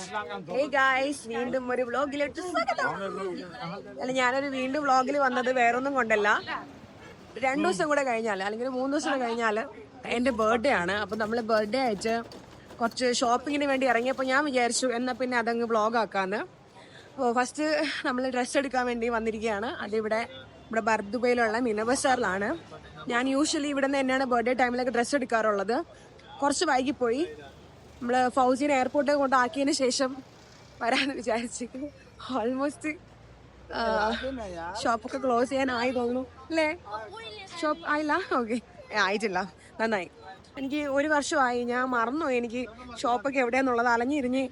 Hey guys വീണ്ടും ഒരു വ്ളോഗിലോട്ട് സ്വാഗതം. അല്ല ഞാനൊരു വീണ്ടും വ്ളോഗിൽ വന്നത് വേറൊന്നും കൊണ്ടല്ല. രണ്ടു ദിവസം കൂടെ കഴിഞ്ഞാൽ അല്ലെങ്കിൽ മൂന്ന് ദിവസം കൂടെ കഴിഞ്ഞാൽ എന്റെ ബർത്ത്ഡേ ആണ്. അപ്പം നമ്മൾ ബർത്ത്ഡേ അയച്ച് കുറച്ച് ഷോപ്പിങ്ങിന് വേണ്ടി ഇറങ്ങിയപ്പോൾ ഞാൻ വിചാരിച്ചു എന്നാൽ പിന്നെ അതങ്ങ് വ്ളോഗ് ആക്കാന്ന്. അപ്പോൾ ഫസ്റ്റ് നമ്മൾ ഡ്രസ്സ് എടുക്കാൻ വേണ്ടി വന്നിരിക്കുകയാണ്. അതിവിടെ ഇവിടെ ബർദുബയിലുള്ള മിന ബസാറിലാണ് ഞാൻ യൂഷ്വലി ഇവിടെ നിന്ന് തന്നെയാണ് ബർത്ത്ഡേ ടൈമിലൊക്കെ ഡ്രസ്സ് എടുക്കാറുള്ളത്. കുറച്ച് വൈകിപ്പോയി. നമ്മൾ ഫൗസിനെ എയർപോർട്ടിൽ കൊണ്ടാക്കിയതിന് ശേഷം വരാമെന്ന് വിചാരിച്ചു ഓൾമോസ്റ്റ് ഷോപ്പൊക്കെ ക്ലോസ് ചെയ്യാനായി തോന്നുന്നു. അല്ലേ? ഷോപ്പ് ആയില്ല? ഓക്കെ ആയിട്ടില്ല. നന്നായി. എനിക്ക് ഒരു വർഷമായി ഞാൻ മറന്നുപോയി. എനിക്ക് ഷോപ്പൊക്കെ എവിടെയാന്നുള്ളത് അലഞ്ഞിരിഞ്ഞ്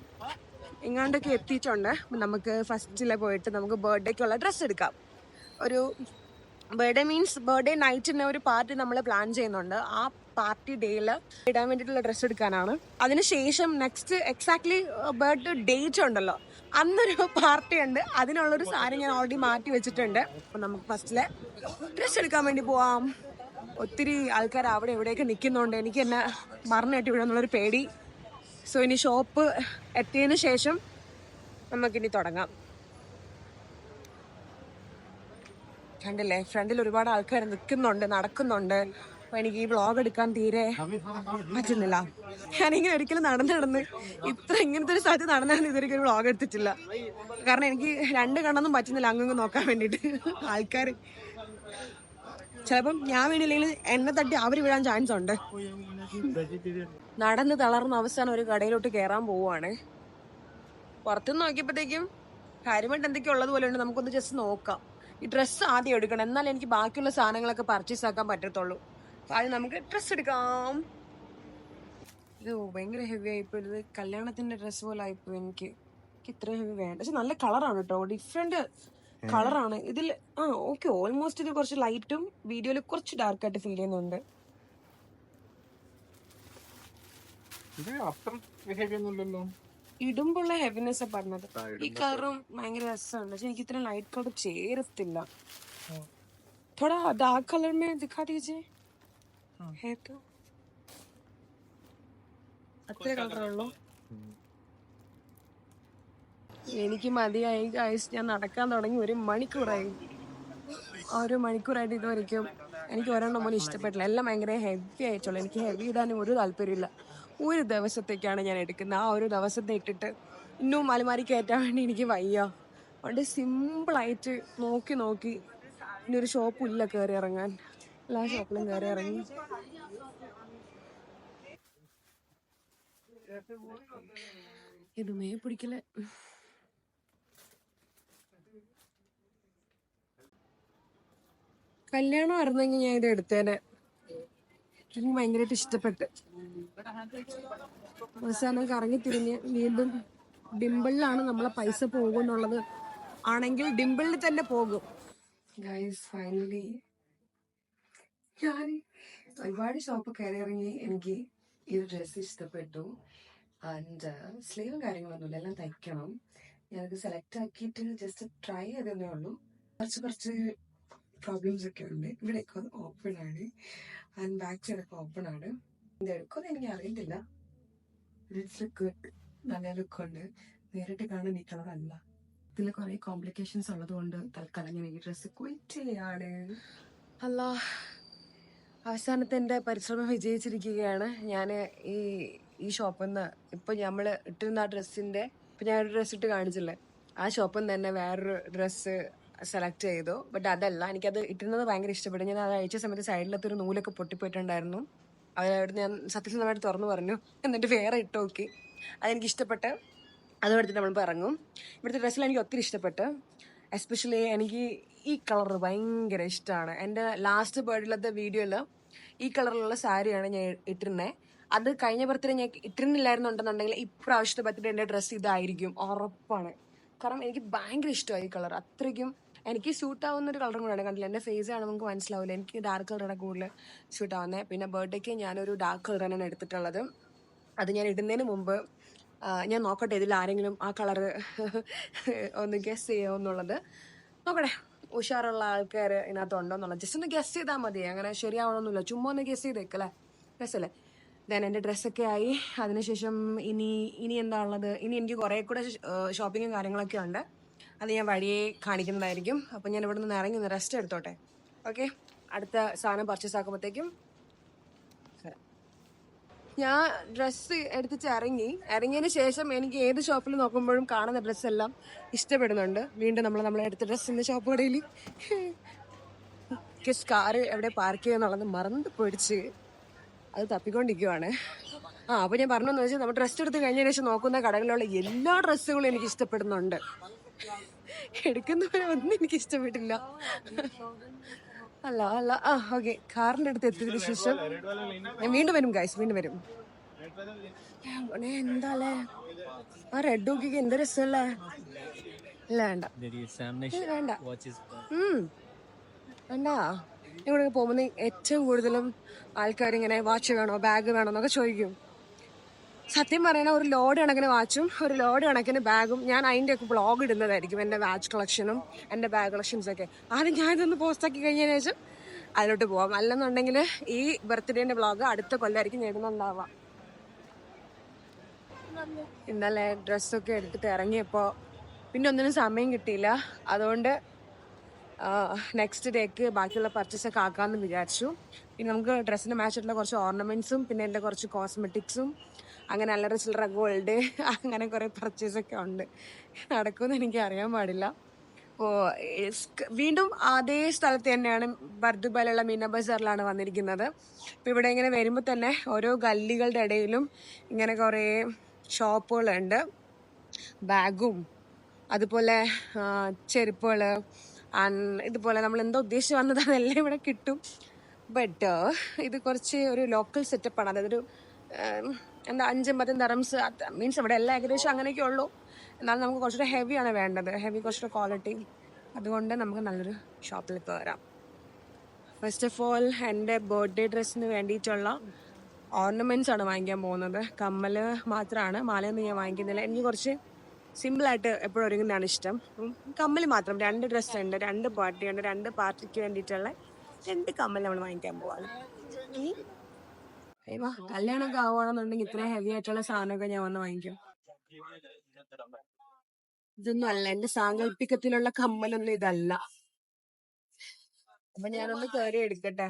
എങ്ങാണ്ടൊക്കെ എത്തിയിട്ടുണ്ട്. നമുക്ക് ഫസ്റ്റിലെ പോയിട്ട് നമുക്ക് ബർത്ത്ഡേക്കുള്ള ഡ്രസ്സ് എടുക്കാം. ഒരു ബർത്ത്ഡേ മീൻസ് ബർത്ത്ഡേ നൈറ്റിന് ഒരു പാർട്ടി നമ്മൾ പ്ലാൻ ചെയ്യുന്നുണ്ട്. ആ പാർട്ടി ഡേയിൽ ഇടാൻ വേണ്ടിയിട്ടുള്ള ഡ്രസ്സ് എടുക്കാനാണ്. അതിനുശേഷം നെക്സ്റ്റ് എക്സാക്ട്ലി ബർത്ത്ഡേ ഡേറ്റ് ഉണ്ടല്ലോ. അന്നൊരു പാർട്ടി ഉണ്ട്. അതിനുള്ളൊരു സാരി ഞാൻ ഓൾറെഡി മാറ്റി വെച്ചിട്ടുണ്ട്. അപ്പം നമുക്ക് ഫസ്റ്റിലെ ഡ്രസ്സ് എടുക്കാൻ വേണ്ടി പോവാം. ഒത്തിരി ആൾക്കാർ അവിടെ എവിടെയൊക്കെ നിൽക്കുന്നുണ്ട് എനിക്ക് എന്നെ മറന്നിട്ട് വിടുന്നുള്ളൊരു പേടി. സോ ഇനി ഷോപ്പ് എത്തിയതിനു ശേഷം നമുക്കിനി തുടങ്ങാം. കണ്ടില്ലേ? ഫ്രണ്ടിൽ ഒരുപാട് ആൾക്കാർ നിൽക്കുന്നുണ്ട് നടക്കുന്നുണ്ട്. എനിക്ക് ഈ വ്ളോഗ് എടുക്കാൻ തീരെ പറ്റുന്നില്ല. ഞാനിങ്ങനെ ഒരിക്കലും നടന്ന് നടന്ന് ഇത്ര ഇങ്ങനത്തെ ഒരു സ്ഥലത്ത് നടന്നാലും ഇതുവരെ ഒരു വ്ളോഗ് എടുത്തിട്ടില്ല. കാരണം എനിക്ക് രണ്ട് കണ്ണൊന്നും പറ്റുന്നില്ല അങ്ങ് നോക്കാൻ വേണ്ടിട്ട്. ആൾക്കാർ ചിലപ്പം ഞാൻ വീണില്ലെങ്കിൽ എന്നെ തട്ടി അവർ വീഴാൻ ചാൻസ് ഉണ്ട്. നടന്ന് തളർന്ന അവസാനം ഒരു കടയിലോട്ട് കയറാൻ പോവാണ് പുറത്തുനിന്ന് നോക്കിയപ്പോഴത്തേക്കും കാര്യമായിട്ട് എന്തൊക്കെ ഉള്ളത് പോലെ ഉണ്ട്. നമുക്കൊന്ന് ജസ്റ്റ് നോക്കാം. ഈ ഡ്രസ്സ് ആദ്യം എടുക്കണം. എന്നാലേ എനിക്ക് ബാക്കിയുള്ള സാധനങ്ങളൊക്കെ പർച്ചേസ് ആക്കാൻ പറ്റത്തുള്ളൂ. അപ്പൊ ആദ്യം നമുക്ക് ഡ്രസ്സ് എടുക്കാം ഇത് ഭയങ്കര ഹെവി ആയിപ്പോ ഇത് കല്യാണത്തിന്റെ ഡ്രസ്സ് പോലെ ആയിപ്പോ എനിക്ക് എനിക്ക് ഇത്ര ഹെവി വേണ്ട പക്ഷെ നല്ല കളറാണ് കേട്ടോ ഡിഫറെന്റ് കളറാണ് ഇതിൽ ആ ഓക്കെ ഓൾമോസ്റ്റ് ഇത് കുറച്ച് ലൈറ്റും വീഡിയോയിൽ കുറച്ച് ഡാർക്ക് ആയിട്ട് ഫീൽ ചെയ്യുന്നുണ്ട് ഇത് അത്ര ഹെവി ഒന്നുമില്ലല്ലോ ഇടുമ്പുള്ള ഹെവിനെസ് പറഞ്ഞത് ഈ കളറും ഭയങ്കര രസമുണ്ട് പക്ഷെ എനിക്ക് ഇത്ര ലൈറ്റ് കളർ ചേരത്തില്ല थोड़ा डार्क कलर में दिखा दीजिए അത്ര കളറുള്ളൂ എനിക്ക് മതിയായി ഗൈസ് ഞാൻ നടക്കാൻ തുടങ്ങി ഒരു മണിക്കൂറായി. ആ ഒരു മണിക്കൂറായിട്ട് ഇതുവരെയ്ക്കും എനിക്ക് ഒരെണ്ണം പോലും ഇഷ്ടപ്പെട്ടില്ല. എല്ലാം ഭയങ്കര ഹെവി ആയിട്ടുള്ളൂ എനിക്ക് ഹെവി ഇടാനും ഒരു താല്പര്യമില്ല ഒരു ദിവസത്തേക്കാണ് ഞാൻ എടുക്കുന്നത്. ആ ഒരു ദിവസത്തെ ഇട്ടിട്ട് ഇന്നും അലമാരി കയറ്റാൻ വേണ്ടി എനിക്ക് വയ്യ. അതുകൊണ്ട് സിമ്പിളായിട്ട് നോക്കി നോക്കി ഇനി ഒരു ഷോപ്പില്ല കയറി ഇറങ്ങാൻ. എല്ലാ ഷോപ്പിലും കയറി ഇറങ്ങി. ഇതുമേ പിടിക്കലേ. കല്യാണം ആയിരുന്നെങ്കിൽ ഞാൻ ഇത് എടുത്തേനെ. എനിക്ക് ഭയങ്കരമായിട്ട് ഇഷ്ടപ്പെട്ട്. അവസാനം കറങ്ങി തിരിഞ്ഞ് വീണ്ടും ഡിമ്പിളിലാണ് നമ്മളെ പൈസ പോകുന്നുള്ളത് ആണെങ്കിൽ ഡിമ്പിളിൽ തന്നെ പോകും. ഗൈസ് ഫൈനലി ഞാൻ ഒരുപാട് ഷോപ്പ് കയറി ഇറങ്ങി എനിക്ക് ഈ ഒരു ഡ്രസ്സ് ഇഷ്ടപ്പെട്ടു. ആൻഡ് സ്ലീവും കാര്യങ്ങളൊന്നുമില്ല എല്ലാം തയ്ക്കണം. ഞാനത് സെലക്ട് ആക്കിയിട്ട് ജസ്റ്റ് ട്രൈ ചെയ്തതേ ഉള്ളൂ. കുറച്ച് കുറച്ച് പ്രോബ്ലംസ് ഒക്കെ ഉണ്ട്. ഇവിടെയൊക്കെ ഓപ്പൺ ആണ്. ആൻഡ് ബാക്ക് സൈഡൊക്കെ ഓപ്പൺ ആണ്. ഇത് എടുക്കുമെന്ന് എനിക്ക് അറിയത്തില്ല. ഇറ്റ്സ് ഗുഡ് നല്ല ലുക്കുണ്ട് നേരിട്ട് കാണാൻ ഈ കളർ അല്ല. ഇതിൽ കുറെ കോംപ്ലിക്കേഷൻസ് ഉള്ളതുകൊണ്ട് തൽക്കാലം ഞാൻ ഈ ഡ്രസ്സ് ക്വിറ്റ് ചെയ്യാണ്. അല്ല അവസാനത്തെ എന്റെ പരിശ്രമം വിജയിച്ചിരിക്കുകയാണ്. ഞാൻ ഈ ഈ ഷോപ്പിൽ നിന്ന് ഇപ്പോൾ നമ്മൾ ഇട്ടിരുന്ന ആ ഡ്രസ്സിന്റെ ഇപ്പം ഞാൻ ഒരു ഡ്രസ്സ് ഇട്ട് കാണിച്ചില്ലേ? ആ ഷോപ്പിൽ നിന്ന് തന്നെ വേറൊരു ഡ്രസ്സ് സെലക്ട് ചെയ്തു. ബട്ട് അതല്ല എനിക്കത് ഇട്ടിരുന്നത് ഭയങ്കര ഇഷ്ടപ്പെട്ടു. ഞാൻ അത് അയച്ച സമയത്ത് സൈഡിലത്തെ ഒരു നൂലൊക്കെ പൊട്ടിപ്പോയിട്ടുണ്ടായിരുന്നു. അവരവിടെ ഞാൻ സത്യസന്ധമായിട്ട് തുറന്നു പറഞ്ഞു. എന്നിട്ട് വേറെ ഇട്ട് നോക്കി. അതെനിക്ക് ഇഷ്ടപ്പെട്ട് അത് എടുത്തിട്ട് നമ്മൾ ഇറങ്ങും. ഇവിടുത്തെ ഡ്രസ്സിൽ എനിക്ക് ഒത്തിരി ഇഷ്ടപ്പെട്ട്. എസ്പെഷ്യലി എനിക്ക് ഈ കളർ ഭയങ്കര ഇഷ്ടമാണ് എന്റെ ലാസ്റ്റ് ബേഡിലത്തെ വീഡിയോയിൽ ഈ കളറിലുള്ള സാരിയാണ് ഞാൻ ഇട്ടിരുന്നത് അത് കഴിഞ്ഞ ബർത്ത്ഡേ ഞാൻ ഇട്ടിരുന്നില്ലായിരുന്നുണ്ടെന്നുണ്ടെങ്കിൽ ഇപ്രാവശ്യത്തെ ബർത്ത്ഡേ എന്റെ ഡ്രസ്സ് ഇതായിരിക്കും. ഉറപ്പാണ്. കാരണം എനിക്ക് ഭയങ്കര ഇഷ്ടമായി ഈ കളർ അത്രയ്ക്കും എനിക്ക് സ്യൂട്ട് ആവുന്ന ഒരു കളറും കൂടെയാണ്. കണ്ടില്ല? എന്റെ ഫേസ് ആണ് നമുക്ക് മനസ്സിലാവില്ല? എനിക്ക് ഡാർക്ക് കളറാണ് കൂടുതൽ സ്യൂട്ട് ആവുന്നത് പിന്നെ ബർത്ത്ഡേക്ക് ഞാനൊരു ഡാർക്ക് കളർ തന്നെയാണ് എടുത്തിട്ടുള്ളത്. അത് ഞാൻ ഇടുന്നതിന് മുമ്പ് ഞാൻ നോക്കട്ടെ ഇതിൽ ആരെങ്കിലും ആ കളറ് ഒന്ന് ഗസ് ചെയ്യുമോ എന്നുള്ളത്. നോക്കട്ടെ. ഉഷാറുള്ള ആൾക്കാർ ഇതിനകത്ത് ഉണ്ടോ എന്നുള്ളത് ജസ്റ്റ് ഒന്ന് ഗസ് ചെയ്താൽ മതി. അങ്ങനെ ശരിയാവണമെന്നില്ല ചുമ്മാ ഒന്ന് ഗസ് ചെയ്തേക്കല്ലേ രസല്ലേ? ദെൻ എന്റെ ഡ്രസ്സൊക്കെ ആയി. അതിനുശേഷം ഇനി ഇനി എന്താ ഉള്ളത്? ഇനി എനിക്ക് കുറേ കൂടെ ഷോപ്പിങ്ങും കാര്യങ്ങളൊക്കെ ഉണ്ട്. അത് ഞാൻ വഴിയെ കാണിക്കുന്നതായിരിക്കും. അപ്പം ഞാൻ ഇവിടെ നിന്ന് ഇറങ്ങി ഒന്ന് റെസ്റ്റ് എടുത്തോട്ടെ. ഓക്കെ അടുത്ത സാധനം പർച്ചേസ് ആക്കുമ്പോഴത്തേക്കും ഞാൻ ഡ്രസ്സ് എടുത്തിട്ട് ഇറങ്ങി. ഇറങ്ങിയതിന് ശേഷം എനിക്ക് ഏത് ഷോപ്പിൽ നോക്കുമ്പോഴും കാണുന്ന ഡ്രസ്സ് എല്ലാം ഇഷ്ടപ്പെടുന്നുണ്ട്. വീണ്ടും നമ്മൾ നമ്മൾ എടുത്ത ഡ്രസ്സിന്റെ ഷോപ്പ് കടയിൽ. കാറ് എവിടെ പാർക്ക് ചെയ്യുന്നുള്ളത് മറന്നു പൊടിച്ച് അത് തപ്പിക്കൊണ്ടിരിക്കുവാണ്. ആ അപ്പോൾ ഞാൻ പറഞ്ഞതെന്ന് വെച്ചാൽ നമ്മൾ ഡ്രസ്സ് എടുത്ത് കഴിഞ്ഞതിന് ശേഷം നോക്കുന്ന കടകളിലുള്ള എല്ലാ ഡ്രസ്സുകളും എനിക്ക് ഇഷ്ടപ്പെടുന്നുണ്ട്. എടുക്കുന്നവരെ ഒന്നും എനിക്ക് ഇഷ്ടപ്പെട്ടില്ല. അല്ല അല്ല. ആ ഓക്കെ കാറിന്റെ അടുത്ത് എത്തിയതിന് ശേഷം ഞാൻ വീണ്ടും വരും ഗൈസ് വീണ്ടും വരും. എന്താല്ലേ? ആ റെഡ് നോക്കിക്ക് എന്ത് രസമല്ലേ? ഇല്ല വേണ്ട. വേണ്ട. വേണ്ട. ഇവിടെ പോകുമ്പോൾ ഏറ്റവും കൂടുതലും ആൾക്കാർ ഇങ്ങനെ വാച്ച് വേണോ ബാഗ് വേണോ എന്നൊക്കെ ചോദിക്കും. സത്യം പറയണ ഒരു ലോഡ് കണക്കിന് വാച്ചും ഒരു ലോഡ് കണക്കിന് ബാഗും ഞാൻ അതിന്റെ ഒക്കെ ബ്ലോഗ് ഇടുന്നതായിരിക്കും എന്റെ വാച്ച് കളക്ഷനും എന്റെ ബാഗ് കളക്ഷൻസൊക്കെ ആദ്യം ഞാനിതൊന്ന് പോസ്റ്റാക്കി കഴിഞ്ഞതിന് ശേഷം അതിലോട്ട് പോവാം. അല്ലെന്നുണ്ടെങ്കിൽ ഈ ബർത്ത്ഡേന്റെ ബ്ലോഗ് അടുത്ത കൊല്ലമായിരിക്കും ഞാൻ ഇടുന്നുണ്ടാവുക ഇന്നലെ ഡ്രസ്സൊക്കെ എടുത്തിട്ട് ഇറങ്ങിയപ്പോൾ പിന്നെ ഒന്നിനും സമയം കിട്ടിയില്ല. അതുകൊണ്ട് നെക്സ്റ്റ് ഡേക്ക് ബാക്കിയുള്ള പർച്ചേസ് ഒക്കെ ആക്കാമെന്ന് വിചാരിച്ചു. പിന്നെ നമുക്ക് ഡ്രസ്സിന് മാച്ച് ആയിട്ടുള്ള കുറച്ച് ഓർണമെന്റ്സും പിന്നെ എന്റെ കുറച്ച് കോസ്മെറ്റിക്സും അങ്ങനെ അല്ലറ ചില്ലറ ഗോൾഡ് അങ്ങനെ കുറേ പർച്ചേസ് ഒക്കെ ഉണ്ട്. നടക്കുമെന്ന് എനിക്ക് അറിയാൻ പാടില്ല. ഓ വീണ്ടും അതേ സ്ഥലത്ത് തന്നെയാണ് ബർദുബലുള്ള മീന ബസാറിലാണ് വന്നിരിക്കുന്നത്. അപ്പോൾ ഇവിടെ ഇങ്ങനെ വരുമ്പോൾ തന്നെ ഓരോ ഗല്ലികളുടെ ഇടയിലും ഇങ്ങനെ കുറേ ഷോപ്പുകളുണ്ട്. ബാഗും അതുപോലെ ചെരുപ്പുകൾ ഇതുപോലെ നമ്മൾ എന്തോ ഉദ്ദേശിച്ച് വന്നത് അതെല്ലാം ഇവിടെ കിട്ടും. ബട്ട് ഇത് കുറച്ച് ഒരു ലോക്കൽ സെറ്റപ്പാണ് അതായത് ഒരു എന്താ അഞ്ചും പത്തും തെറംസ് മീൻസ് ഇവിടെ എല്ലാം ഏകദേശം അങ്ങനെയൊക്കെ ഉള്ളൂ എന്നാലും നമുക്ക് കുറച്ചുകൂടെ ഹെവിയാണ് വേണ്ടത്. ഹെവി കുറച്ചുകൂടെ ക്വാളിറ്റി അതുകൊണ്ട് നമുക്ക് നല്ലൊരു ഷോപ്പിൽ കയറാം ഫസ്റ്റ് ഓഫ് ഓൾ എന്റെ ബർത്ത്ഡേ ഡ്രസ്സിന് വേണ്ടിയിട്ടുള്ള ഓർണമെന്റ്സ് ആണ് വാങ്ങിക്കാൻ പോകുന്നത്. കമ്മൽ മാത്രമാണ്. മാലയൊന്നും ഞാൻ വാങ്ങിക്കുന്നില്ല. എനിക്ക് കുറച്ച് സിമ്പിളായിട്ട് എപ്പോഴും ഒരുങ്ങുന്നതാണ് ഇഷ്ടം. കമ്മൽ മാത്രം. രണ്ട് ഡ്രസ്സ് ഉണ്ട്. രണ്ട് പാർട്ടി ഉണ്ട്. രണ്ട് പാർട്ടിക്ക് വേണ്ടിയിട്ടുള്ള രണ്ട് കമ്മൽ നമ്മൾ വാങ്ങിക്കാൻ പോവാണ്. വാ, കല്യാണമൊക്കെ ആവുകയാണെന്നുണ്ടെങ്കിൽ ഇത്രയും ഹെവി ആയിട്ടുള്ള സാധനമൊക്കെ ഞാൻ വന്ന് വാങ്ങിക്കും. ഇതൊന്നും അല്ല. എന്റെ സാങ്കല്പികത്തിലുള്ള കമ്മലൊന്നും ഇതല്ല. അപ്പൊ ഞാനൊന്ന് കയറി എടുക്കട്ടെ.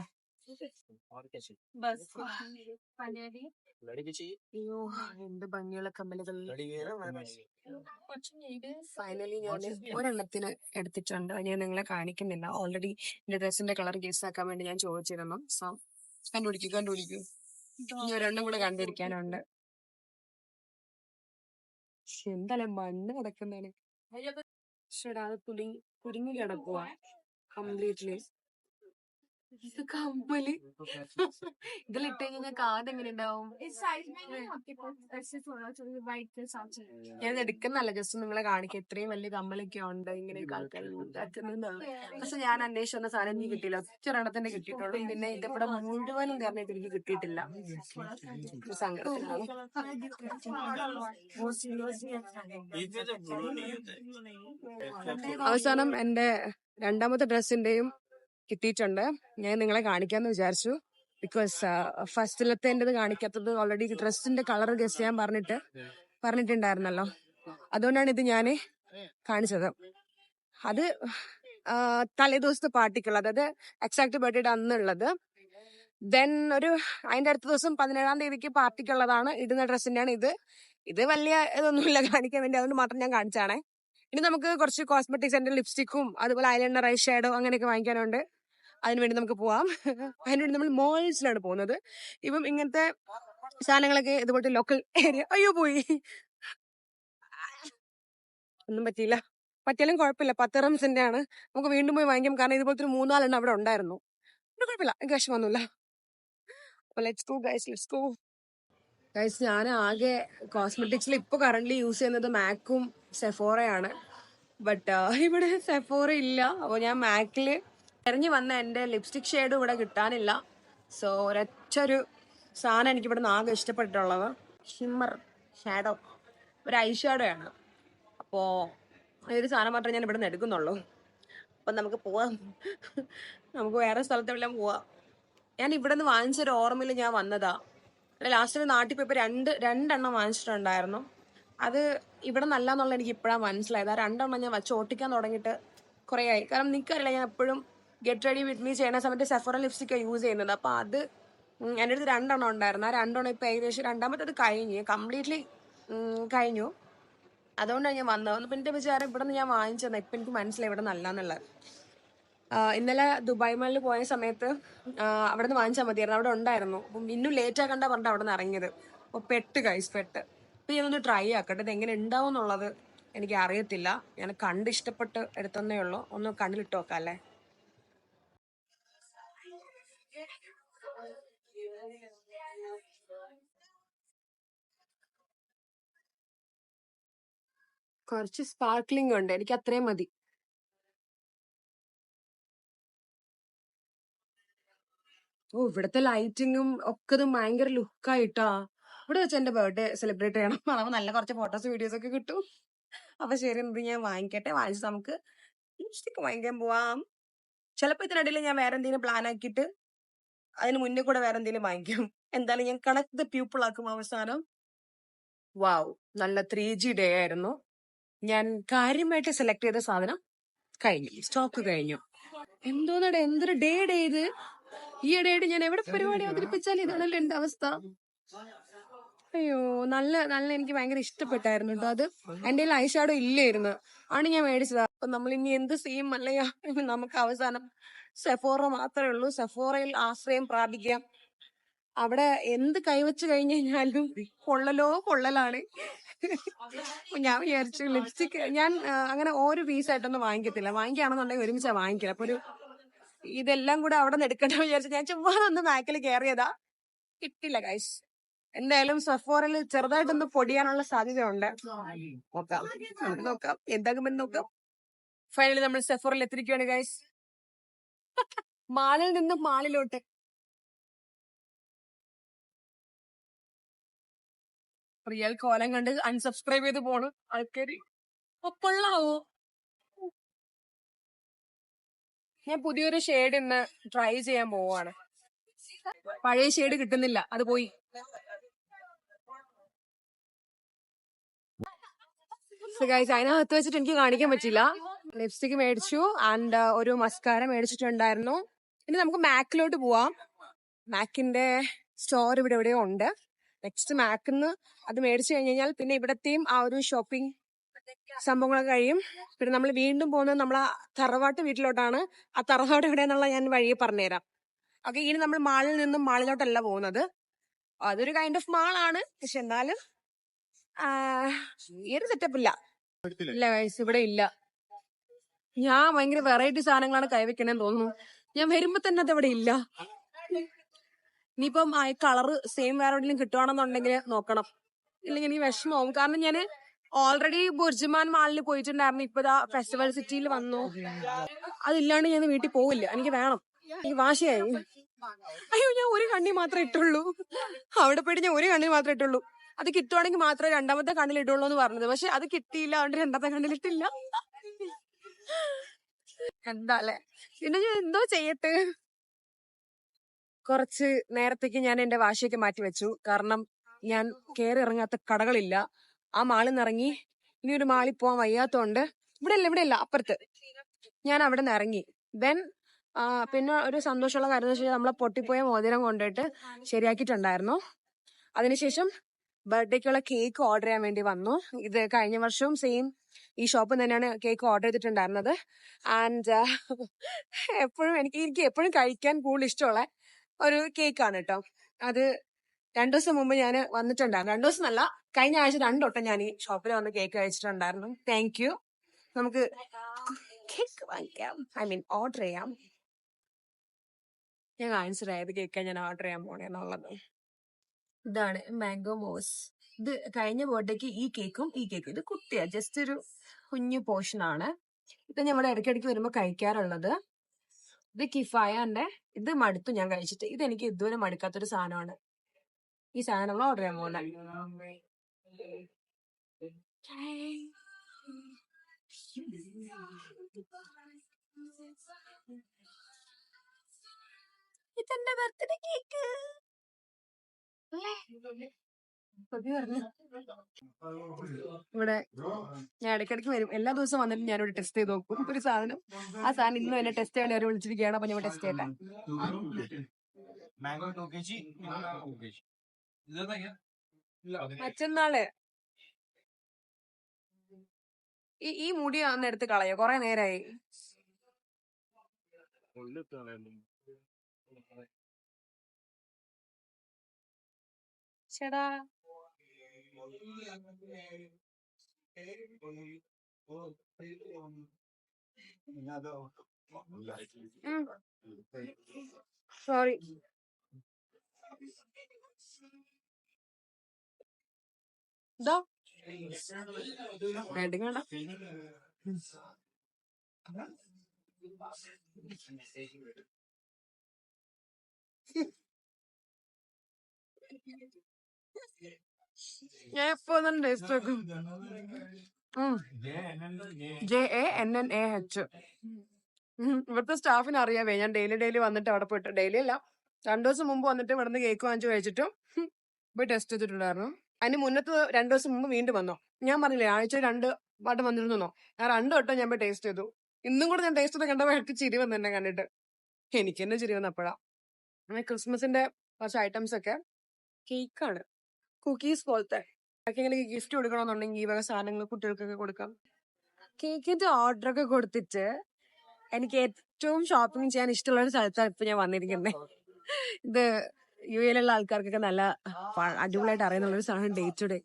അയ്യോ എന്ത് ഭംഗിയുള്ള കമ്മലുകൾ. ഫൈനലി ഞാൻ ഒരെണ്ണത്തിന് എടുത്തിട്ടുണ്ട്. ഞാൻ നിങ്ങളെ കാണിക്കുന്നില്ല. ഓൾറെഡി എന്റെ ഡ്രസ്സിന്റെ കളർ ഗേസ് ആക്കാൻ വേണ്ടി ഞാൻ ചോദിച്ചിരുന്നു. സോ കണ്ടുപിടിക്കൂ കണ്ടുപിടിക്കൂ. ഇനി ഒരെണ്ണം കൂടെ കണ്ടിരിക്കാനുണ്ട് ശ്ശെ, എന്തായാലും മണ്ണ് കിടക്കുന്നതാണ് അത് കുരുങ്ങി കിടക്കുവാ. കംപ്ലീറ്റ്ലി. ഇത് കമ്മൽ ഇതിലിട്ട് കഴിഞ്ഞാൽ കാത് എങ്ങനെ ഉണ്ടാവും ഞാൻ എടുക്കുന്നല്ല ജസ്റ്റ് നിങ്ങളെ കാണിക്കാം. ഇത്രയും വലിയ കമ്മലൊക്കെ ഉണ്ട് ഇങ്ങനെ പക്ഷെ ഞാൻ അന്വേഷിച്ച വന്ന സാധനം എനിക്ക് കിട്ടിയില്ല. ഒറ്റ ഒരെണ്ണത്തിന്റെ കിട്ടിയിട്ടുള്ളൂ. പിന്നെ ഇതിവിടെ മുഴുവനും കാരണം എനിക്ക് കിട്ടിയിട്ടില്ല. സങ്കടത്തിലാണ് അവസാനം എന്റെ രണ്ടാമത്തെ ഡ്രസ്സിന്റെയും കിട്ടിയിട്ടുണ്ട്. ഞാൻ നിങ്ങളെ കാണിക്കാന്ന് വിചാരിച്ചു. ബിക്കോസ് ഫസ്റ്റിലത്തെ എന്റേത് കാണിക്കാത്തത് ഓൾറെഡി ഡ്രസ്സിന്റെ കളർ ഗസ് ചെയ്യാൻ പറഞ്ഞിട്ട് പറഞ്ഞിട്ടുണ്ടായിരുന്നല്ലോ. അതുകൊണ്ടാണ് ഇത് ഞാൻ കാണിച്ചത്. അത് തലേദിവസത്തെ പാർട്ടിക്കുള്ള അതായത് എക്സാക്ട് ബർത്ത്ഡേ അന്നുള്ളത്. ദെൻ ഒരു അതിന്റെ അടുത്ത ദിവസം പതിനേഴാം തീയതിക്ക് പാർട്ടിക്കുള്ളതാണ് ഇടുന്ന ഡ്രസ്സിന്റെയാണ് ഇത്. ഇത് വലിയ ഇതൊന്നുമില്ല കാണിക്കാൻ വേണ്ടി അതുകൊണ്ട് മാത്രം ഞാൻ കാണിച്ചാണേ. ഇനി നമുക്ക് കുറച്ച് കോസ്മെറ്റിക്സ് എന്റെ ലിപ്സ്റ്റിക്കും അതുപോലെ ഐലൈനർ ഐ ഷാഡോ അങ്ങനെയൊക്കെ വാങ്ങിക്കാനുണ്ട്. അതിനുവേണ്ടി നമുക്ക് പോവാം. അതിനുവേണ്ടി നമ്മൾ മോൾസിലാണ് പോകുന്നത്. ഇപ്പം ഇങ്ങനത്തെ സാധനങ്ങളൊക്കെ ഇതുപോലത്തെ ലോക്കൽ ഏരിയ അയ്യോ പോയി. ഒന്നും പറ്റിയില്ല. പറ്റിയാലും കുഴപ്പമില്ല. പത്തറം റംസിന്റെ ആണ്. നമുക്ക് വീണ്ടും പോയി വാങ്ങിക്കാം. കാരണം ഇതുപോലത്തെ ഒരു മൂന്നാലെണ്ണം അവിടെ ഉണ്ടായിരുന്നു. കുഴപ്പമില്ല. എനിക്ക് വിഷമൊന്നുമില്ല അപ്പൊ ലെറ്റ്സ് ഗോ ലെറ്റ്സ് ഗോ ഞാൻ ആകെ കോസ്മെറ്റിക്സിൽ ഇപ്പൊ കറന്റ് യൂസ് ചെയ്യുന്നത് മാക്കും സെഫോറയാണ് ബട്ട് ഇവിടെ സെഫോറ ഇല്ല. അപ്പോൾ ഞാൻ മാക്കിൽ ഇറങ്ങി വന്ന എന്റെ ലിപ്സ്റ്റിക് ഷെയ്ഡ് ഇവിടെ കിട്ടാനില്ല. സോ ഒരൊറ്റ ഒരു സാധനം എനിക്ക് ഇവിടെ നിന്ന് ആകെ ഇഷ്ടപ്പെട്ടിട്ടുള്ളത് ഷിമ്മർ ഷാഡോ ഒരു ഐ ഷാഡോ ആണ്. അപ്പോൾ ഒരു സാധനം മാത്രമേ ഞാൻ ഇവിടെ നിന്ന് എടുക്കുന്നുള്ളൂ. അപ്പം നമുക്ക് പോവാം. നമുക്ക് വേറെ സ്ഥലത്ത് എല്ലാം പോവാം. ഞാൻ ഇവിടെ നിന്ന് വാങ്ങിച്ചൊരു ഓർമ്മയിൽ ഞാൻ വന്നതാ. ലാസ്റ്റിൽ നാട്ടിൽ പോയപ്പോൾ രണ്ട് രണ്ടെണ്ണം വാങ്ങിച്ചിട്ടുണ്ടായിരുന്നു. അത് ഇവിടെ നല്ല എനിക്ക് ഇപ്പോഴാണ് മനസ്സിലായത്. ആ രണ്ടെണ്ണം ഞാൻ വച്ച് ഓട്ടിക്കാൻ തുടങ്ങിയിട്ട് കുറേ ആയി കാരണം നിൽക്കാറില്ല ഞാൻ എപ്പോഴും ഗെറ്റ് റെഡി വിത്ത് മീ ചെയ്യുന്ന സമയത്ത് സെഫോറ ലിപ്സ്റ്റിക്കാണ് യൂസ് ചെയ്യുന്നത് അപ്പൊ അത് എന്റെ അടുത്ത് രണ്ടെണ്ണം ഉണ്ടായിരുന്നു. ആ രണ്ടെണ്ണം ഇപ്പൊ ഏകദേശം രണ്ടാമത്തത് കഴിഞ്ഞ്. കംപ്ലീറ്റ്ലി കഴിഞ്ഞു. അതുകൊണ്ടാണ് ഞാൻ വന്നത്. അപ്പം എന്റെ വിചാരം ഇവിടെ നിന്ന് ഞാൻ വാങ്ങിച്ചത് ഇപ്പം എനിക്ക് മനസ്സിലായി ഇവിടെ നല്ലതെന്നുള്ളത് ഇന്നലെ ദുബായ് മാളിൽ പോയ സമയത്ത് അവിടെ നിന്ന് വാങ്ങിച്ചാൽ മതിയായിരുന്നു. അവിടെ ഉണ്ടായിരുന്നു. അപ്പം ഇന്നും ലേറ്റ് ആക്കണ്ട പറഞ്ഞിട്ട് അവിടെ നിന്ന് ഇറങ്ങിയത്. അപ്പോൾ പെട്ട് കൈസ് പെട്ട്. അപ്പം ഞാനൊന്ന് ട്രൈ ആക്കട്ടെ. ഇത് എങ്ങനെ ഉണ്ടാവും എന്നുള്ളത് എനിക്ക് അറിയത്തില്ല ഞാൻ കണ്ട് ഇഷ്ടപ്പെട്ട് എടുത്തന്നേ ഉള്ളൂ. ഒന്ന് കണ്ണിലിട്ട് നോക്കാം അല്ലേ? കുറച്ച് സ്പാർക്ലിംഗ് ഉണ്ട്. എനിക്ക് അത്രയും മതി. ഓ ഇവിടുത്തെ ലൈറ്റിങ്ങും ഒക്കെ ഇത് ഭയങ്കര ലുക്കായിട്ടാ ഇവിടെ വെച്ച് എന്റെ ബർത്ത്ഡേ സെലിബ്രേറ്റ് ചെയ്യണം. അതാവുമ്പോ നല്ല കുറച്ച് ഫോട്ടോസ് വീഡിയോസ് ഒക്കെ കിട്ടും. അപ്പൊ ശരി എന്ത് ഞാൻ വാങ്ങിക്കട്ടെ. വാങ്ങിച്ച് നമുക്ക് ലിപ്സ്റ്റിക് വാങ്ങിക്കാൻ പോവാം. ചിലപ്പോ ഇതിനിടയിൽ ഞാൻ വേറെ എന്തെങ്കിലും പ്ലാൻ ആക്കിയിട്ട് അതിന് മുന്നേ കൂടെ വേറെ എന്തെങ്കിലും വാങ്ങിക്കും. എന്തായാലും ഞാൻ കണക്ട് ദ പീപ്പിൾ ആക്കും അവസാനം. വാവ് നല്ല ത്രീ ജി ഡേ ആയിരുന്നു. ഞാൻ കാര്യമായിട്ട് സെലക്ട് ചെയ്ത സാധനം കഴിഞ്ഞു. സ്റ്റോക്ക് കഴിഞ്ഞു. എന്തോന്നടെ എന്തൊരു ഡേ ഡേ ഇത്? ഈ ഇടയായിട്ട് ഞാൻ എവിടെ പരിപാടി അവതരിപ്പിച്ചാലും ഇതാണല്ലോ എന്റെ അവസ്ഥ. അയ്യോ നല്ല നല്ല എനിക്ക് ഭയങ്കര ഇഷ്ടപ്പെട്ടായിരുന്നു കേട്ടോ അത്. എന്റെ കയ്യിൽ ഐഷാഡോ ഇല്ലായിരുന്നു. ആണ് ഞാൻ മേടിച്ചത്. അപ്പൊ നമ്മൾ ഇനി എന്ത് ചെയ്യും അല്ലയോ? നമുക്ക് അവസാനം സെഫോറ മാത്രമേ ഉള്ളൂ. സെഫോറയിൽ ആശ്രയം പ്രാപിക്കാം അവിടെ എന്ത് കൈവച്ച് കഴിഞ്ഞു കഴിഞ്ഞാലും കൊള്ളലോ കൊള്ളലാണ്. ഞാൻ വിചാരിച്ചു ലിപ്സ്റ്റിക് ഞാൻ അങ്ങനെ ഓരോ പീസായിട്ടൊന്നും വാങ്ങിക്കത്തില്ല. വാങ്ങിക്കുകയാണെന്നുണ്ടെങ്കിൽ ഒരുമിച്ചാ വാങ്ങിക്കില്ല അപ്പൊ ഒരു ഇതെല്ലാം കൂടെ അവിടെ നിന്ന് എടുക്കണ്ട വിചാരിച്ചു ഞാൻ ചുമ്മാ ഒന്ന് നാക്കിൽ കയറിയതാ കിട്ടില്ല കൈസ് എന്തായാലും സഫോറിൽ ചെറുതായിട്ടൊന്ന് പൊടിയാനുള്ള സാധ്യതയുണ്ട്. നോക്കാം. നോക്കാം. എന്താകുമെന്ന് നോക്കാം. ഫൈനലി നമ്മൾ സെഫോറിൽ എത്തിരിക്കുകയാണ് ഗൈസ് മാളിൽ നിന്നും മാളിലോട്ട്. റിയൽ കോലം കണ്ട് അൺസബ്സ്ക്രൈബ് ചെയ്ത് പോണ്. ആൾക്കാര് അപ്പോഴാവോ ഞാൻ പുതിയൊരു ഷെയ്ഡ് ഇന്ന് ട്രൈ ചെയ്യാൻ പോവാണ്. പഴയ ഷെയ്ഡ് കിട്ടുന്നില്ല. അത് പോയി. അതിനകത്ത് വെച്ചിട്ട് എനിക്ക് കാണിക്കാൻ പറ്റില്ല ലിപ്സ്റ്റിക് മേടിച്ചു ആൻഡ് ഒരു മസ്കാര മേടിച്ചിട്ടുണ്ടായിരുന്നു. ഇനി നമുക്ക് മാക്കിലോട്ട് പോവാം. മാക്കിന്റെ സ്റ്റോർ ഇവിടെ എവിടെയോ ഉണ്ട്. നെക്സ്റ്റ് മാക്കിന്ന് അത് മേടിച്ചു കഴിഞ്ഞ് കഴിഞ്ഞാൽ പിന്നെ ഇവിടത്തെയും ആ ഒരു ഷോപ്പിംഗ് സംഭവങ്ങളൊക്കെ കഴിയും. പിന്നെ നമ്മൾ വീണ്ടും പോകുന്നത് നമ്മളെ തറവാട്ട് വീട്ടിലോട്ടാണ്. ആ തറവാട് എവിടെയെന്നുള്ള ഞാൻ വഴിയെ പറഞ്ഞുതരാം. ഓക്കെ ഇനി നമ്മൾ മാളിൽ നിന്നും മാളിലോട്ടല്ല പോകുന്നത്. അതൊരു കൈൻഡ് ഓഫ് മാളാണ് പക്ഷെ എന്നാലും ഈ ഒരു സെറ്റപ്പ് ഇല്ല. ഇല്ല ഇവിടെ ഇല്ല. ഞാൻ ഭയങ്കര വെറൈറ്റി സാധനങ്ങളാണ് കൈവയ്ക്കണേന്ന് തോന്നുന്നു. ഞാൻ വരുമ്പോ തന്നെ അത് ഇവിടെ ഇല്ല. ഇനിയിപ്പം ആ കളറ് സെയിം വേറെ എവിടെയെങ്കിലും കിട്ടുവാണെന്നുണ്ടെങ്കിൽ നോക്കണം. ഇല്ലെങ്കിൽ എനിക്ക് വിഷമമാവും. കാരണം ഞാൻ ഓൾറെഡി ബുർജുമാൻ മാളിൽ പോയിട്ടുണ്ടായിരുന്നു. ഇപ്പൊ ദാ ഫെസ്റ്റിവൽ സിറ്റിയിൽ വന്നു. അതില്ലാണ്ട് ഞാൻ വീട്ടിൽ പോവില്ല. എനിക്ക് വേണം. എനിക്ക് വാശിയായി. അയ്യോ ഞാൻ ഒരു കണ്ണി മാത്രമേ ഇട്ടുള്ളൂ. അവിടെ പോയിട്ട് ഞാൻ ഒരു കണ്ണി മാത്രമേ ഇട്ടുള്ളൂ. അത് കിട്ടുവാണെങ്കിൽ മാത്രമേ രണ്ടാമത്തെ കണ്ണിൽ ഇടുള്ളൂ എന്ന് പറഞ്ഞത്. പക്ഷെ അത് കിട്ടിയില്ല. അതുകൊണ്ട് രണ്ടാമത്തെ കണ്ണിൽ ഇട്ടില്ല. എന്താ അല്ലെ പിന്നെ ഞാൻ എന്തോ ചെയ്യട്ടെ? കുറച്ച് നേരത്തേക്ക് ഞാൻ എന്റെ വാശിയൊക്കെ മാറ്റി വെച്ചു. കാരണം ഞാൻ കയറി ഇറങ്ങാത്ത കടകളില്ല. ആ മാളിൽ നിന്നിറങ്ങി ഇനി ഒരു മാളിൽ പോവാൻ വയ്യാത്തോണ്ട് ഇവിടെ അല്ല ഇവിടെ അല്ല അപ്പുറത്ത്. ഞാൻ അവിടെ നിന്ന് ഇറങ്ങി. ദെൻ പിന്നെ ഒരു സന്തോഷമുള്ള കാര്യം എന്ന് വെച്ചാൽ നമ്മളെ പൊട്ടിപ്പോയ മോതിരം കൊണ്ടുപോയിട്ട് ശരിയാക്കിയിട്ടുണ്ടായിരുന്നു. അതിനുശേഷം ബർത്ത്ഡേക്കുള്ള കേക്ക് ഓർഡർ ചെയ്യാൻ വേണ്ടി വന്നു. ഇത് കഴിഞ്ഞ വർഷവും സെയിം ഈ ഷോപ്പിൽ തന്നെയാണ് കേക്ക് ഓർഡർ ചെയ്തിട്ടുണ്ടായിരുന്നത്. ആൻഡ് എപ്പോഴും എനിക്ക് എനിക്ക് എപ്പോഴും കഴിക്കാൻ കൂടുതൽ ഇഷ്ടമുള്ള ഒരു കേക്കാണ് കേട്ടോ അത് രണ്ടു ദിവസം മുമ്പ് ഞാൻ വന്നിട്ടുണ്ടായിരുന്നു. രണ്ടു ദിവസം അല്ല കഴിഞ്ഞ ആഴ്ച രണ്ടോട്ടം ഞാൻ ഈ ഷോപ്പിൽ വന്ന് കേക്ക് കഴിച്ചിട്ടുണ്ടായിരുന്നു. താങ്ക് യു നമുക്ക് കേക്ക് വാങ്ങിക്കാം. ഐ മീൻ ഓർഡർ ചെയ്യാം. ഞാൻ ആൻസർ ആയത് കേക്കാണ് ഞാൻ ഓർഡർ ചെയ്യാൻ പോണേന്നുള്ളത്. ഇതാണ് മാംഗോ മോസ്. ഇത് കഴിഞ്ഞ ബർത്ത്ഡേക്ക് ഈ കേക്കും ഈ കേക്കും ഇത് കുട്ടിയാ ജസ്റ്റ് ഒരു കുഞ്ഞു പോർഷൻ ആണ്. ഇത് ഞാൻ ഇടയ്ക്കിടയ്ക്ക് വരുമ്പോൾ കഴിക്കാറുള്ളത്. ഇത് കിഫായന്റെ ഇത് മടുത്തു ഞാൻ കഴിച്ചിട്ട്. ഇത് എനിക്ക് ഇതുവരെ മടുക്കാത്തൊരു സാധനമാണ്. ഈ സാധനം നമ്മൾ ഓർഡർ ചെയ്യാൻ പോകുന്നത് ഇതെന്റെ ബർത്ത്ഡേ കേക്ക് ഇവിടെ ഞാൻ ഇടയ്ക്കിടയ്ക്ക് വരും. എല്ലാ ദിവസവും വന്നിട്ട് ഞാനിവിടെ ടെസ്റ്റ് ചെയ്ത് നോക്കും. ഒരു സാധനം. ആ സാധനം ഇന്നും എന്നെ ടെസ്റ്റ് ചെയ്യാൻ അവരെ വിളിച്ചിരിക്കുകയാണ്. അപ്പൊ ഞാൻ ടെസ്റ്റ് ചെയ്യട്ടെ. മറ്റന്നാൾ ഈ ഈ മുടി ഒന്ന് എടുത്ത് കളയോ? കൊറേ നേരായി. ചേടാ. സോറി. ഇതാ. ഹെഡിങ് ഞാൻ എപ്പോ ടേസ്റ്റ് വെക്കും J A N N A H ഇവിടുത്തെ സ്റ്റാഫിന് അറിയാവേ. ഞാൻ ഡെയിലി ഡെയിലി വന്നിട്ട് അവിടെ പോയിട്ട് ഡെയിലി അല്ല. രണ്ടു ദിവസം മുമ്പ് വന്നിട്ട് ഇവിടുന്ന് കേക്ക് വാങ്ങിച്ചു കഴിച്ചിട്ടും പോയി ടെസ്റ്റ് ചെയ്തിട്ടുണ്ടായിരുന്നു. അതിന് മുന്നത്ത് രണ്ടു ദിവസം മുമ്പ് വീണ്ടും വന്നോ. ഞാൻ പറഞ്ഞില്ലേ ആഴ്ച രണ്ട് വട്ടം വന്നിരുന്നോ ഞാൻ രണ്ടു വട്ടം ഞാൻ പോയി ടേസ്റ്റ് ചെയ്തു. ഇന്നും കൂടെ ഞാൻ ടേസ്റ്റ് ചെയ്ത് കണ്ടപ്പോൾ എനിക്ക് ചിരി വന്നു എന്നെ കണ്ടിട്ട്. എനിക്ക് തന്നെ ചിരി വന്നപ്പോഴാണ് ക്രിസ്മസിന്റെ കുറച്ച് ഐറ്റംസ് ഒക്കെ കേക്കാണ്. കുക്കീസ് പോലത്തെ. ആർക്കെങ്കിലും ഗിഫ്റ്റ് കൊടുക്കണമെന്നുണ്ടെങ്കിൽ ഈ വക സാധനങ്ങൾ കുട്ടികൾക്കൊക്കെ കൊടുക്കാം. കേക്കിന്റെ ഓർഡർ ഒക്കെ കൊടുത്തിട്ട് എനിക്ക് ഏറ്റവും ഷോപ്പിംഗ് ചെയ്യാൻ ഇഷ്ടമുള്ള ഒരു സ്ഥലത്താണ് ഇപ്പൊ ഞാൻ വന്നിരിക്കുന്നത് ഇത് യു എയിലുള്ള ആൾക്കാർക്കൊക്കെ നല്ല അടിപൊളിയായിട്ട് അറിയുന്നുള്ള ഒരു സാധനം ഡേ ടു ഡേ.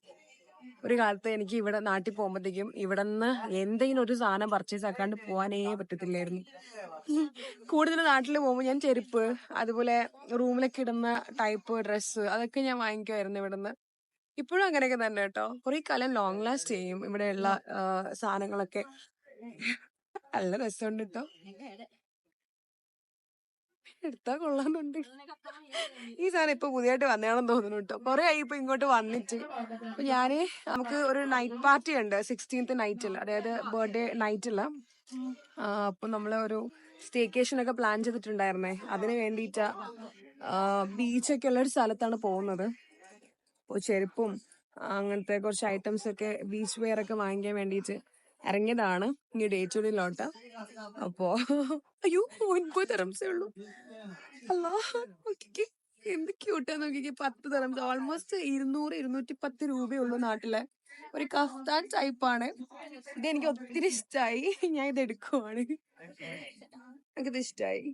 ഒരു കാലത്ത് എനിക്ക് ഇവിടെ നാട്ടിൽ പോകുമ്പോഴത്തേക്കും ഇവിടെ നിന്ന് എന്തെങ്കിലും ഒരു സാധനം പർച്ചേസ് ആക്കാണ്ട് പോകാനേ പറ്റത്തില്ലായിരുന്നു. കൂടുതൽ നാട്ടിൽ പോകുമ്പോൾ ഞാൻ ചെരുപ്പ് അതുപോലെ റൂമിലൊക്കെ ഇടുന്ന ടൈപ്പ് ഡ്രസ്സ് അതൊക്കെ ഞാൻ വാങ്ങിക്കുമായിരുന്നു ഇവിടുന്ന്. ഇപ്പോഴും അങ്ങനെയൊക്കെ തന്നെ കേട്ടോ. കുറെ കാലം ലോങ് ലാസ്റ്റ് ചെയ്യും ഇവിടെയുള്ള സാധനങ്ങളൊക്കെ. നല്ല രസമുണ്ട് കേട്ടോ എടുത്താ കൊള്ളാന്നുണ്ട്. ഈ സാധനം ഇപ്പൊ പുതിയതായിട്ട് വന്നതാണെന്ന് തോന്നുന്നു കേട്ടോ കൊറേ ആയി ഇപ്പൊ ഇങ്ങോട്ട് വന്നിട്ട്. അപ്പൊ ഞാൻ നമുക്ക് ഒരു നൈറ്റ് പാർട്ടി ഉണ്ട് സിക്സ്റ്റീൻത്ത് നൈറ്റിൽ അതായത് ബർത്ത്ഡേ നൈറ്റിൽ അപ്പൊ നമ്മളെ ഒരു സ്റ്റേക്കേഷൻ ഒക്കെ പ്ലാൻ ചെയ്തിട്ടുണ്ടായിരുന്നേ. അതിന് വേണ്ടിയിട്ട് ബീച്ചൊക്കെ ഉള്ള ഒരു സ്ഥലത്താണ് പോകുന്നത്. ചെരുപ്പും അങ്ങനത്തെ കുറച്ച് ഐറ്റംസ് ഒക്കെ ബീച്ച് വെയർ ഒക്കെ വാങ്ങിക്കാൻ വേണ്ടിയിട്ട് ഇറങ്ങിയതാണ് ഈ ഡേറ്റുള്ളിലോട്ട് അപ്പോ അയ്യോ ഒൻപത് തരംസേ ഉള്ളൂ. അല്ല എന്ത് ക്യൂട്ടാ നോക്കിക്കേ പത്ത് തരം ഓൾമോസ്റ്റ് ഇരുന്നൂറ് ഇരുന്നൂറ്റി പത്ത് രൂപയുള്ളൂ നാട്ടിലെ. ഒരു കഫ്താൻ ടൈപ്പാണ് ഇത് എനിക്ക് ഒത്തിരി ഇഷ്ടമായി ഞാൻ ഇത് എടുക്കുവാണ്. എനിക്കിത് ഇഷ്ടമായി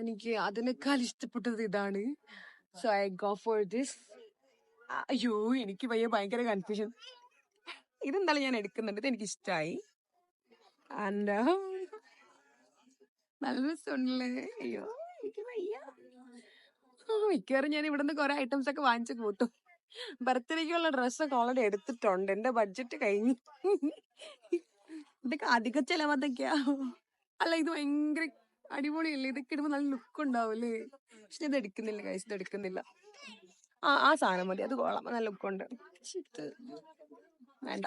എനിക്ക് അതിനേക്കാൾ ഇഷ്ടപ്പെട്ടത് ഇതാണ്. So I go for this അയ്യോ എനിക്ക് വയ്യ ഭയങ്കര കൺഫ്യൂഷൻ ഇതെന്തായാലും ഞാൻ എടുക്കുന്നുണ്ട്? എനിക്ക് ഇഷ്ടമായി ആൻഡ് നല്ല രസമുണ്ടല്ലേ? അയ്യോ എനിക്ക് വയ്യ. മിക്കവാറും ഞാൻ ഇവിടുന്ന് കുറെ ഐറ്റംസ് ഒക്കെ വാങ്ങിച്ചു കൂട്ടും. ബർത്ത്ഡേക്കുള്ള ഡ്രസ്സൊക്കെ ഓൾറെഡി എടുത്തിട്ടുണ്ട്. എന്റെ ബഡ്ജറ്റ് കഴിഞ്ഞു. ഇതൊക്കെ അധിക ചെലവതൊക്കെയാ. അല്ല ഇത് ഭയങ്കര അടിപൊളിയല്ലേ? ഇതൊക്കെ ഇടുമ്പോ നല്ല ലുക്ക് ഉണ്ടാവൂലേ പക്ഷെ ഇത് എടുക്കുന്നില്ല കൈസ് ഇത് എടുക്കുന്നില്ല. ആ ആ സാധനം മതി. അത് കൊള്ളാം. നല്ല ലുക്കുണ്ട്. വേണ്ട.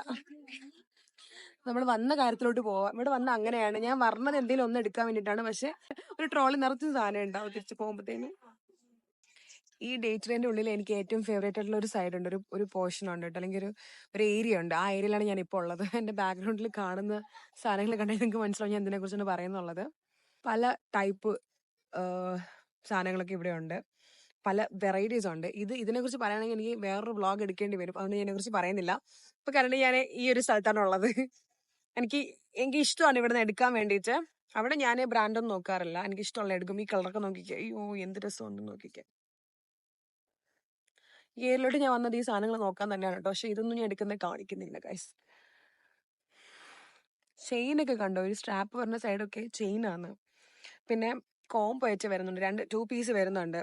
നമ്മൾ വന്ന കാര്യത്തിലോട്ട് പോവാം. ഇവിടെ വന്ന അങ്ങനെയാണ്. ഞാൻ പറഞ്ഞത് എന്തെങ്കിലും ഒന്ന് എടുക്കാൻ വേണ്ടിയിട്ടാണ്. പക്ഷെ ഒരു ട്രോളി നിറച്ച സാധനം ഉണ്ടാവും തിരിച്ചു പോകുമ്പോഴത്തേന് ഈ ഡേറ്റ് ഡേറ്റിന്റെ ഉള്ളിൽ എനിക്ക് ഏറ്റവും ഫേവറേറ്റ് ആയിട്ടുള്ള ഒരു സൈഡ് ഉണ്ട്. ഒരു ഒരു പോർഷൻ ഉണ്ട് കേട്ടോ. അല്ലെങ്കിൽ ഒരു ഒരു ഏരിയ ഉണ്ട്. ആ ഏരിയയിലാണ് ഞാൻ ഇപ്പോൾ ഉള്ളത്. എന്റെ ബാക്ക്ഗ്രൗണ്ടിൽ കാണുന്ന സാധനങ്ങൾ കണ്ടാൽ നിങ്ങൾക്ക് മനസ്സിലാവും ഞാൻ എന്തിനെക്കുറിച്ചാണ് കുറിച്ചാണ് പറയുന്നുള്ളത് പല ടൈപ്പ് സാധനങ്ങളൊക്കെ ഇവിടെ ഉണ്ട്. പല വെറൈറ്റീസ് ഉണ്ട്. ഇത് ഇതിനെക്കുറിച്ച് പറയുകയാണെങ്കിൽ എനിക്ക് വേറൊരു വ്ളോഗ് എടുക്കേണ്ടി വരും. അതുകൊണ്ട് ഞാൻ പറയുന്നില്ല. ഇപ്പൊ കാരണം ഞാൻ ഈ ഒരു സ്ഥലത്താണ് ഉള്ളത്. എനിക്ക് എനിക്ക് ഇഷ്ടമാണ് ഇവിടെ നിന്ന് എടുക്കാൻ വേണ്ടിയിട്ട് അവിടെ ഞാൻ ബ്രാൻഡൊന്നും നോക്കാറില്ല. എനിക്ക് ഇഷ്ടമുള്ള എടുക്കും. ഈ കളറൊക്കെ നോക്കിക്കേ. അയ്യോ എന്ത് രസമുണ്ട് നോക്കിക്കേ. ഈ ഏരിയയിലോട്ട് ഞാൻ വന്നത് ഈ സാധനങ്ങൾ നോക്കാൻ തന്നെയാണ് കേട്ടോ. പക്ഷെ ഇതൊന്നും ഞാൻ എടുക്കുന്നത് കാണിക്കുന്നില്ല ഗൈസ് ചെയിനൊക്കെ കണ്ടോ? ഒരു സ്ട്രാപ്പ് പറഞ്ഞ സൈഡൊക്കെ ചെയിൻ ആണ്. പിന്നെ കോംബോ വെച്ച് വരുന്നുണ്ട്. രണ്ട് ടു പീസ് വരുന്നുണ്ട്.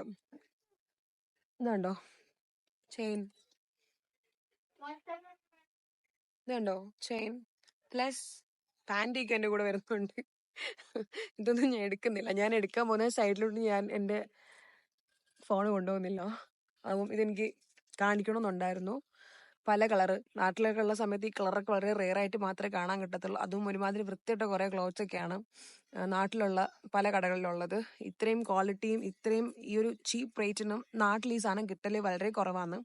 ഇതുണ്ടോ? ചെയിൻ ഇതുണ്ടോ? ചെയിൻ പ്ലസ് പാന്റൊക്കെ എന്റെ കൂടെ വരുന്നുണ്ട്. ഇതൊന്നും ഞാൻ എടുക്കുന്നില്ല. ഞാൻ എടുക്കാൻ പോകുന്ന സൈഡിലോട്ട് ഞാൻ എന്റെ ഫോൺ കൊണ്ടുപോകുന്നില്ല. അതും ഇതെനിക്ക് കാണിക്കണമെന്നുണ്ടായിരുന്നു. പല കളറ്. നാട്ടിലൊക്കെ ഉള്ള സമയത്ത് ഈ കളറൊക്കെ വളരെ റെയർ ആയിട്ട് മാത്രമേ കാണാൻ കിട്ടത്തുള്ളൂ. അതും ഒരുമാതിരി വൃത്തിയിട്ട കുറേ ക്ലോത്ത്സ് ഒക്കെയാണ് നാട്ടിലുള്ള പല കടകളിലുള്ളത്. ഇത്രയും ക്വാളിറ്റിയും ഇത്രയും ഈ ഒരു ചീപ്പ് റേറ്റിനും നാട്ടിൽ ഈ സാധനം കിട്ടൽ വളരെ കുറവാണ്.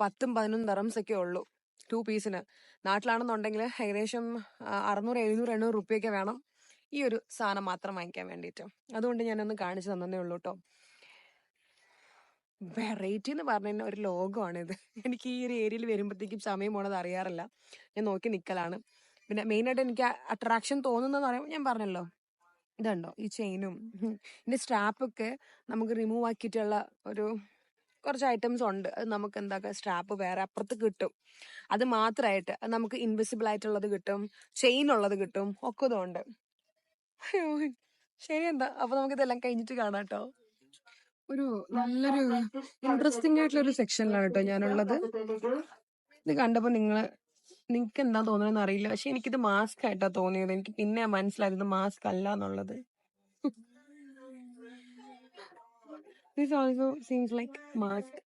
പത്തും പതിനൊന്നും ദറംസ് ഒക്കെ ഉള്ളൂ ടു പീസിന് നാട്ടിലാണെന്നുണ്ടെങ്കിൽ ഏകദേശം അറുന്നൂറ് എഴുന്നൂറ് എണ്ണൂറ് റുപ്യൊക്കെ വേണം ഈ ഒരു സാധനം മാത്രം വാങ്ങിക്കാൻ വേണ്ടിയിട്ട്. അതുകൊണ്ട് ഞാനൊന്ന് കാണിച്ചു തന്നതേ ഉള്ളൂ കേട്ടോ വെറൈറ്റി എന്ന് പറഞ്ഞ ഒരു ലോകമാണിത് എനിക്ക് ഈ ഒരു ഏരിയയിൽ വരുമ്പോഴത്തേക്കും സമയം പോണത് അറിയാറില്ല. ഞാൻ നോക്കി നിൽക്കലാണ് പിന്നെ മെയിൻ ആയിട്ട് എനിക്ക് അട്രാക്ഷൻ തോന്നുന്നതെന്ന് പറയുമ്പോൾ ഞാൻ പറഞ്ഞല്ലോ. ഇതുണ്ടോ? ഈ ചെയിനും ഇതിന്റെ സ്ട്രാപ്പൊക്കെ നമുക്ക് റിമൂവ് ആക്കിയിട്ടുള്ള ഒരു കുറച്ച് ഐറ്റംസ് ഉണ്ട്. അത് നമുക്ക് എന്താക്കാം? സ്ട്രാപ്പ് വേറെ അപ്പുറത്ത് കിട്ടും. അത് മാത്രമായിട്ട് നമുക്ക് ഇൻവിസിബിൾ ആയിട്ടുള്ളത് കിട്ടും. ചെയിൻ ഉള്ളത് കിട്ടും. ഒക്കെ ഇതുണ്ട്. ശരി എന്താ അപ്പൊ നമുക്ക് ഇതെല്ലാം കഴിഞ്ഞിട്ട് കാണാം കേട്ടോ. ഒരു നല്ലൊരു ഇൻട്രസ്റ്റിംഗ് ആയിട്ടുള്ള ഒരു സെക്ഷനിലാണ് കേട്ടോ ഞാനുള്ളത്. ഇത് കണ്ടപ്പോ നിങ്ങൾ നിങ്ങക്ക് എന്താ തോന്നുന്നതെന്ന് അറിയില്ല. പക്ഷെ എനിക്കിത് മാസ്ക് ആയിട്ടാ തോന്നിയത്. എനിക്ക് പിന്നെ മനസ്സിലായത് ഇത് മാസ്ക് അല്ല എന്നുള്ളത്. This also seems like mask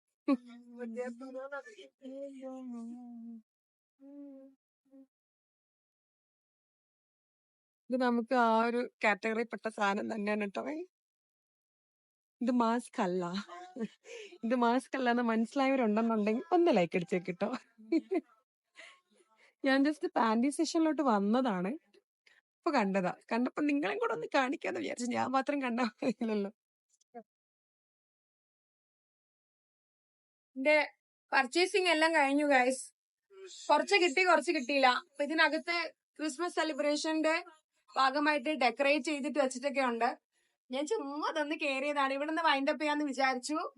ഇത് നമുക്ക് ആ ഒരു കാറ്റഗറി പെട്ട സാധനം തന്നെയാണ് കേട്ടോ. ഇത് മാസ്ക് അല്ല. ഇത് മാസ്ക് അല്ല എന്ന് മനസ്സിലായവരുണ്ടെന്നുണ്ടെങ്കിൽ ഒന്ന് ലൈക്ക് അടിച്ചേക്ക് കേട്ടോ ഞാൻ ജസ്റ്റ് പാന്റി സെഷനിലോട്ട് വന്നതാണ്. ഇപ്പൊ കണ്ടതാ. കണ്ടപ്പോ നിങ്ങളെയും കൂടെ ഒന്ന് കാണിക്കാന്ന് വിചാരിച്ചു. ഞാൻ മാത്രം കണ്ടാ മതിയല്ലോ എന്റെ പർച്ചേസിങ് എല്ലാം കഴിഞ്ഞു ഗൈസ് കുറച്ച് കിട്ടി കുറച്ച് കിട്ടിയില്ല. അപ്പൊ ഇതിനകത്ത് ക്രിസ്മസ് സെലിബ്രേഷന്റെ ഭാഗമായിട്ട് ഡെക്കറേറ്റ് ചെയ്തിട്ട് വെച്ചിട്ടൊക്കെ ഉണ്ട് ഞാൻ ചുമ്മാ തന്ന് കേറിയതാണ്. ഇവിടെ നിന്ന് വൈൻഡപ്പ് ചെയ്യാന്ന് വിചാരിച്ചു.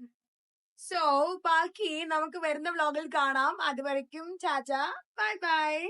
സോ ബാക്കി നമുക്ക് വരുന്ന വ്ലോഗിൽ കാണാം. അതുവരയ്ക്കും ചാച്ച. Bye bye